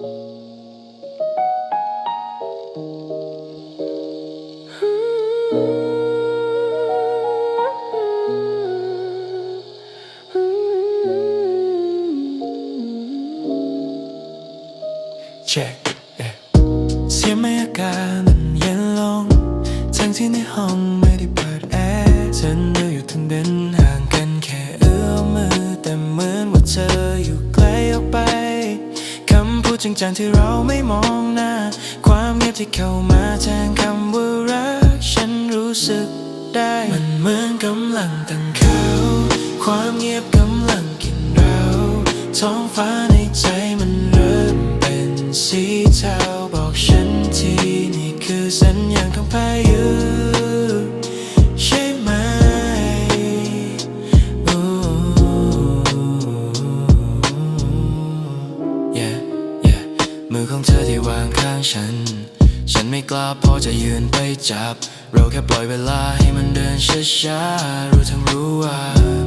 ช็คเสียไม่อาการเย็นลง ทั้งที่ในห้องไม่ได้เปิดแอร์เธ จังจังที่เราไม่มองหน้า ความเงียบที่เข้ามาแทนคำว่ารัก ฉันรู้สึกได้ มันเหมือนกำลังตั้งเขา ความเงียบกำลังกินเรา ท้องฟ้าในใจมันเริ่มเป็นสีเทา ฉันไม่กล้าพอจะยืนไปจับ เราแค่ปล่อยเวลาให้มันเดินช้าๆ รู้ทั้งรู้ว่า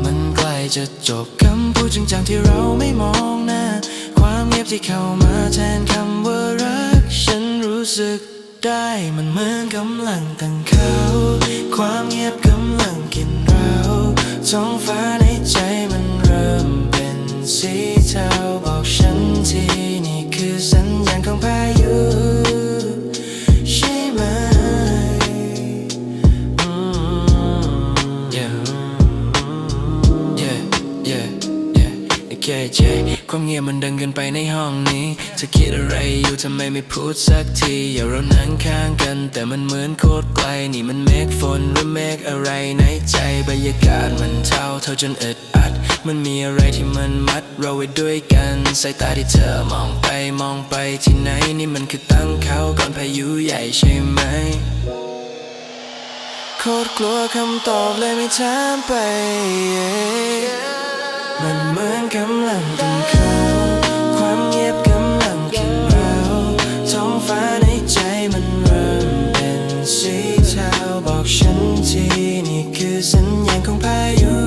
มันใกล้จะจบคำพูดจริงจังที่เราไม่มองหน้า ความเงียบที่เข้ามาแทนคำว่ารัก ฉันรู้สึกได้มันเหมือนกำลังตั้งเขา ความเงียบกำลังกินเราท้องฟ้าในใจมัน เคเจความเงียบมันดังเกินไปในห้องนี้เธอคิดอะไรอยู่ทำไมไม่พูดสักทีอย่าเรานั่งข้างกัน แต่มันเหมือนโคตรไกลนี่มันเมฆฝนหรือเมฆอะไรในใจบรรยากาศมันเท่าเท่าจนอึดอัด มันมีอะไรที่มันมัดเราไว้ด้วยกันสายตาที่เธอมองไปมองไปที่ไหนนี่มันคือตั้งเขาก่อนพายุใหญ่ใช่ไหมโคตรกลัวคำตอบเลยไม่ถามไปมัน เหมือนกำลังกินข้าความเงียบกำลังกินเราท้องฟ้าในใจมันเริ่มเป็นสีเทาบอกฉันทีนี่คือสัญญาณของพายุ